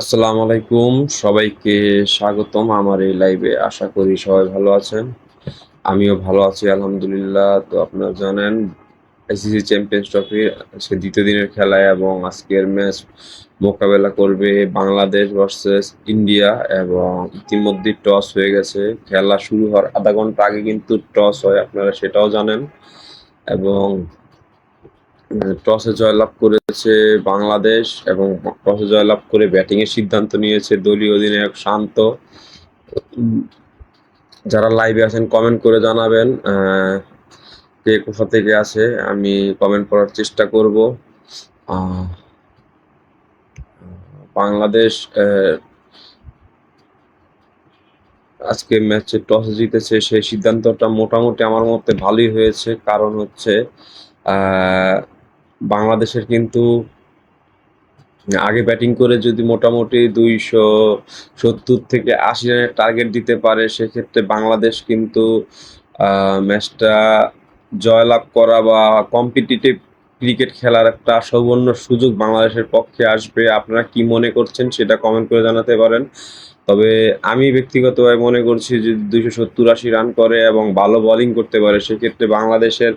আসসালামু আলাইকুম। সবাইকে স্বাগতম আমার এই লাইভে। আশা করি সবাই ভালো আছেন। আমিও ভালো আছি, আলহামদুলিল্লাহ। তো আপনারা জানেন আইসিসি চ্যাম্পিয়ন্স ট্রফি আজকে দ্বিতীয় দিনের খেলায় এবং আজকের ম্যাচ মোকাবেলা করবে বাংলাদেশ ভার্সেস ইন্ডিয়া এবং ইতিমধ্যে টস হয়ে গেছে। খেলা শুরু হওয়ার আধা ঘণ্টা আগে কিন্তু টস হয়, আপনারা সেটাও জানেন। এবং টসে জয়লাভ করেছে বাংলাদেশ এবং টসে জয়লাভ করে ব্যাটিং এর সিদ্ধান্ত নিয়েছে দলীয় অধিনায়ক শান্ত। যারা লাইভে আছেন কমেন্ট করে জানাবেন কে কোথা থেকে আছে, আমি কমেন্ট করার চেষ্টা করব। বাংলাদেশ আজকে ম্যাচে টস জিতেছে, সেই সিদ্ধান্তটা মোটামুটি আমার মতে ভালোই হয়েছে। কারণ হচ্ছে বাংলাদেশের কিন্তু আগে ব্যাটিং করে যদি মোটামুটি দুইশো সত্তর থেকে আশি রানের টার্গেট দিতে পারে, সেক্ষেত্রে বাংলাদেশ কিন্তু ম্যাচটা জয়লাভ করা বা কম্পিটিটিভ ক্রিকেট খেলার একটা সৌবর্ণ সুযোগ বাংলাদেশের পক্ষে আসবে। আপনারা কি মনে করছেন সেটা কমেন্ট করে জানাতে পারেন। তবে আমি ব্যক্তিগতভাবে মনে করছি যে দুইশো সত্তর আশি রান করে এবং ভালো বলিং করতে পারে, সেক্ষেত্রে বাংলাদেশের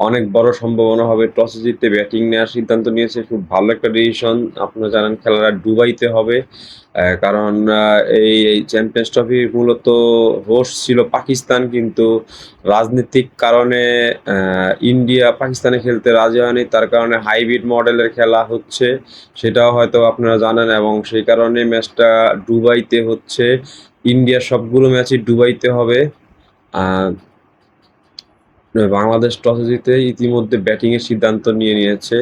অনেক বড় সম্ভাবনা হবে। টসে জিততে ব্যাটিং নেওয়ার সিদ্ধান্ত নিয়েছে। খুব ভালো একটা ডিসিশন আপনারা জানেন খেলাটা ডুবাইতে হবে। কারণ এই চ্যাম্পিয়ন্স ট্রফি মূলত হোস্ট ছিল পাকিস্তান, কিন্তু রাজনৈতিক কারণে ইন্ডিয়া পাকিস্তানে খেলতে রাজি হয়নি। তার কারণে হাইব্রিড মডেলের খেলা হচ্ছে। সেটাও হয়তো আপনারা জানেন এবং সেই কারণে ম্যাচটা ডুবাইতে হচ্ছে। ইন্ডিয়ার সবগুলো ম্যাচই ডুবাইতে হবে। বাংলাদেশ টসে জিতে ইতিমধ্যে ব্যাটিং এর সিদ্ধান্ত নিয়ে নিয়েছে।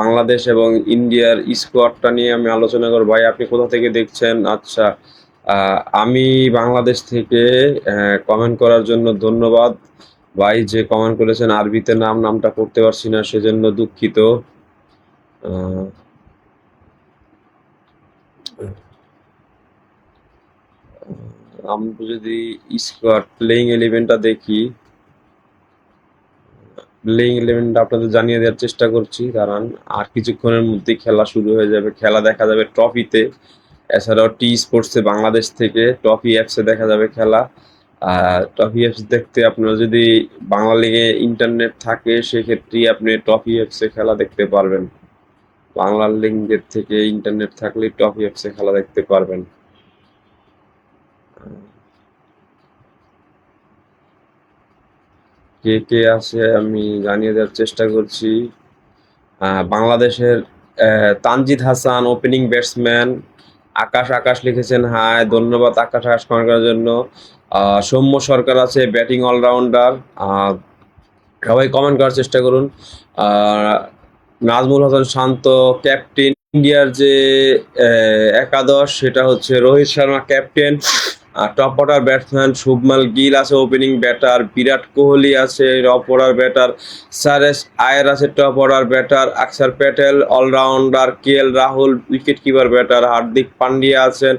বাংলাদেশ এবং ইন্ডিয়ার স্কোয়াডটা নিয়ে আমি আলোচনা করব। ভাই, আপনি কোথা থেকে দেখছেন? আচ্ছা আমি বাংলাদেশ থেকে কমেন্ট করার জন্য ধন্যবাদ। ভাই, যে কমেন্ট করেছেন আরবিতে নাম, নামটা করতে পারছি না, সেজন্য দুঃখিত। আমরা যদি স্কোয়াড প্লেইং এলিভেনটা দেখি। প্লেইং ইলেভেনটা আপনাদের জানিয়ে দেওয়ার চেষ্টা করছি। কারণ আর কিছুক্ষণের মধ্যেই খেলা শুরু হয়ে যাবে। খেলা দেখা যাবে ট্রফিতে এছাড়াও টি স্পোর্টসে বাংলাদেশ থেকে ট্রফি অ্যাপসে দেখা যাবে খেলা। ট্রফি অ্যাপস দেখতে আপনার যদি বাংলা লিগে ইন্টারনেট থাকে, সেক্ষেত্রেই আপনি ট্রফি অ্যাপসে খেলা দেখতে পারবেন। বাংলা লিঙ্কের থেকে ইন্টারনেট থাকলে ট্রফি অ্যাপসে খেলা দেখতে পারবেন। কে কে আছে আমি জানিয়ে দেওয়ার চেষ্টা করছি। বাংলাদেশের তানজিদ হাসান ওপেনিং ব্যাটসম্যান আকাশ আকাশ লিখেছেন হাই ধন্যবাদ আকাশ আকাশ কমেন্ট করার জন্য। সৌম্য সরকার আছে ব্যাটিং অলরাউন্ডার সবাই কমেন্ট করার চেষ্টা করুন। নাজমুল হাসান শান্ত ক্যাপ্টেন ইন্ডিয়ার যে একাদশ, সেটা হচ্ছে Rohit Sharma captain top order batsman শুভমাল Gill আছে ওপেনিং ব্যাটার বিরাট কোহলি আছে top order batter Shreyas Iyer আছে top order batter Axar Patel allrounder K L Rahul wicket keeper batter Hardik Pandya আছেন।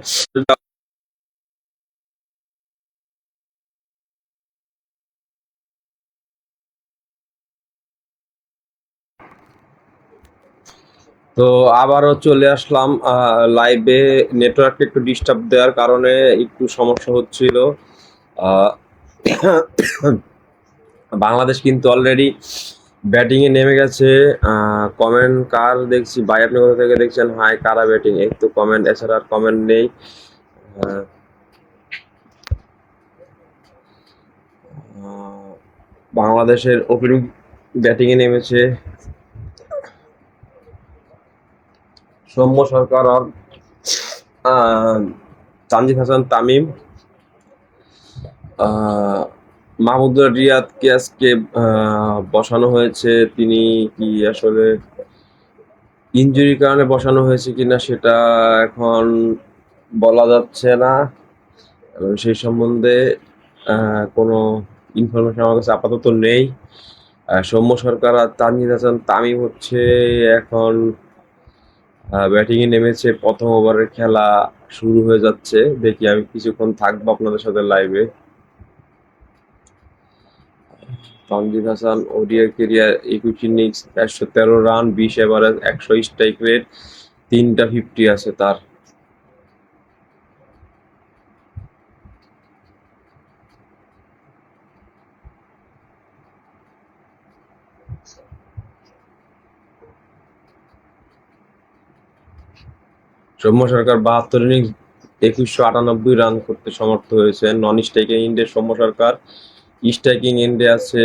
তো আবারও চলে আসলাম লাইভে নেটওয়ার্ক একটু ডিস্টার্ব দেওয়ার কারণে একটু সমস্যা হচ্ছিল। বাংলাদেশ কিন্তু অলরেডি ব্যাটিং এ নেমে গেছে। কমেন্ট কার দেখছি? ভাই আপনি কোথা থেকে দেখছেন। হাই কারা ব্যাটিং এই তো কমেন্ট এছাড়া আর কমেন্ট নেই। বাংলাদেশের ওপেনিং ব্যাটিং এ নেমেছে। সৌম্য সরকার আর তানজিদ হাসান তামিম মাহমুদুর রিয়াদকে আজকে বসানো হয়েছে। তিনি কি আসলে ইনজুরির কারণে বসানো হয়েছে কিনা সেটা এখন বলা যাচ্ছে না। এবং সেই সম্বন্ধে কোনো ইনফরমেশন আমার কাছে আপাতত নেই। সৌম্য সরকার আর তানজিদ হাসান তামিম হচ্ছে এখন ব্যাটিং এ নেমেছে, প্রথম ওভারের খেলা শুরু হয়ে যাচ্ছে। দেখি আমি কিছুক্ষণ থাকব আপনাদের সাথে লাইভে তানজিদ হাসান ওডিআই কেরিয়ার একুশ ইনিংস একশো তেরো রান বিশ এভারেজ একশো স্ট্রাইক রেট তিনটা ফিফটি আছে তার। সৌম্য সরকার বাহাত্তর ইনিংস একুশশো আটানব্বই রান করতে সমর্থ হয়েছে। নন স্ট্রাইকিং এন্ডে সৌম্য সরকার স্ট্রাইকিং এন্ডে আছে,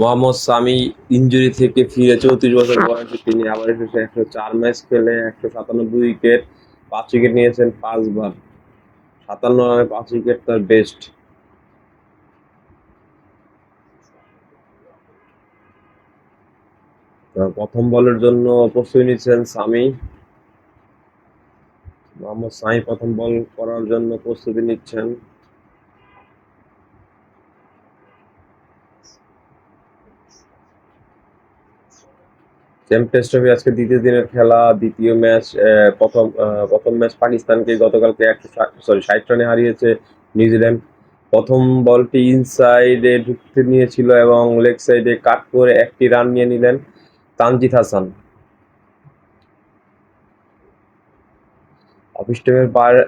মোহাম্মদ সামি ইনজুরি থেকে ফিরে চৌত্রিশ বছর বয়সে তিনি আবার এসেছে একশো চার ম্যাচ খেলে, একশো সাতানব্বই উইকেট পাঁচ উইকেট নিয়েছেন পাঁচবার। সাতান্ন রানে পাঁচ উইকেট তার বেস্ট প্রথম বলের জন্য প্রস্তুতি নিচ্ছেন সামি মোহাম্মদ সামি প্রথম বল করার জন্য প্রস্তুতি নিচ্ছেন। চ্যাম্পিয়ন্স ট্রফি আজকে দ্বিতীয় দিনের খেলা, দ্বিতীয় ম্যাচ প্রথম প্রথম ম্যাচ পাকিস্তানকে গতকালকে একশো সরি ষাট রানে হারিয়েছে নিউজিল্যান্ড। প্রথম বলটি ইনসাইডে ঢুকতে নিয়েছিল এবং লেগ সাইডে কাট করে একটি রান নিয়ে নিলেন। তানজিদ হাসান। অফিস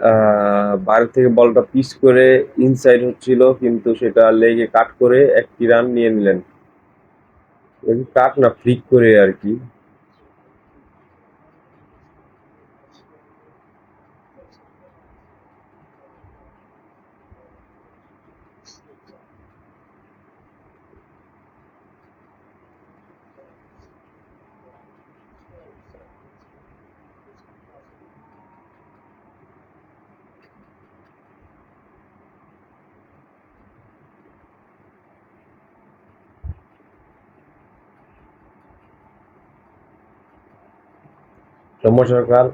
আহ, বাইরে থেকে বলটা পিচ করে ইনসাইড হচ্ছিল কিন্তু সেটা লেগে কাট করে একটি রান নিয়ে নিলেন। কাট না ফ্লিক করে আর কি। সৌম্য সরকার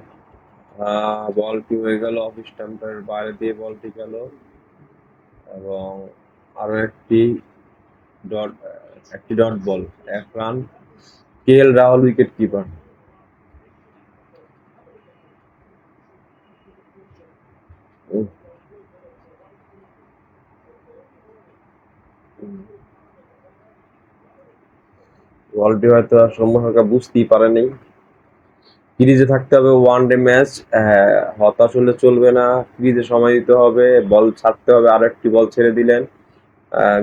বলটি হয়ে গেল? অফ স্টাম্পের বাইরে দিয়ে বলটি গেল এবং আরও একটি ডট একটি ডট বল, এক run. K L Rahul wicket keeper বলটি হয়তো সৌম্য সরকার বুঝতেই পারেনি। ক্রিজে থাকতে হবে ওয়ান ডে ম্যাচ হতাশ হলে চলবে না ক্রিজে সময় দিতে হবে, বল ছাড়তে হবে, আর একটি বল ছেড়ে দিলেন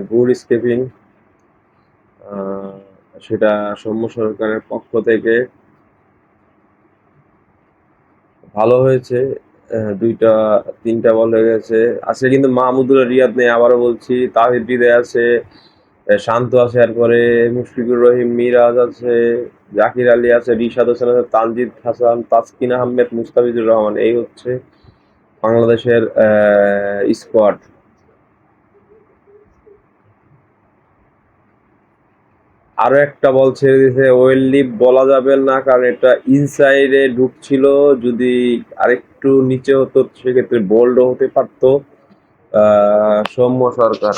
গুড স্কেপিং সেটা সৌম্য সরকারের পক্ষ থেকে। ভালো হয়েছে দুইটা, তিনটা বল হয়ে গেছে। আজকে কিন্তু মাহমুদুল রিয়াদ নেই, আবারও বলছি তাহিদ হৃদয় আছে। শান্ত আছে এরপরে, মুশফিকুর রহিম, মিরাজ আছে, জাকির আলী আছে, রিশাদ হোসেন আছে, তানজিদ হাসান, তাসকিন আহমেদ, মুস্তাফিজুর রহমান। এই হচ্ছে বাংলাদেশের স্কোয়াড আরও একটা বল ছেড়ে দিয়েছে ওয়েল লিপ বলা যাবে না, কারণ এটা ইনসাইডে ঢুকছিল, যদি আরেকটু নিচে হতো, সেক্ষেত্রে বোল্ডও হতে পারতো সৌম্য সরকার।